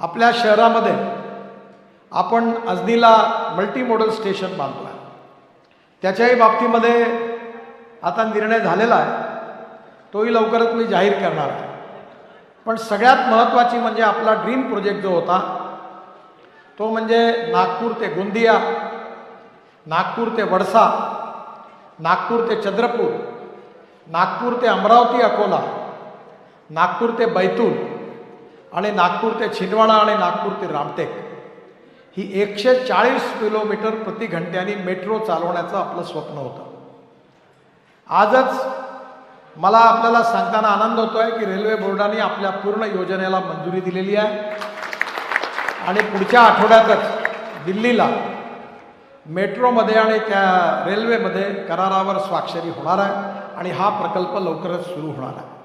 आपल्या शहरामध्ये आपण अजनीला मल्टी मॉडल स्टेशन बांधलं. आहे त्याच्याही बाबतीमध्ये आता निर्णय झालेला आहे. तोही लवकरच मी जाहीर करणार आहे. पण सगळ्यात महत्त्वाची म्हणजे आपला ड्रीम प्रोजेक्ट जो होता तो म्हणजे नागपूर ते गोंदिया नागपूर ते वडसा नागपूर ते चंद्रपूर नागपूर ते अमरावती अकोला नागपूर ते बैतूल आणि नागपूर ते छिंदवाडा आणि नागपूर ते रामटेक. ही एकशे चाळीस किलोमीटर प्रति घंट्याने मेट्रो चालवण्याचं आपलं स्वप्न होतं. आजच मला आपल्याला सांगताना आनंद होतो आहे की रेल्वे बोर्डाने आपल्या पूर्ण योजनेला मंजुरी दिलेली आहे. आणि पुढच्या आठवड्यातच दिल्लीला मेट्रोमध्ये आणि त्या रेल्वेमध्ये करारावर स्वाक्षरी होणार आहे आणि हा प्रकल्प लवकरच सुरू होणार आहे.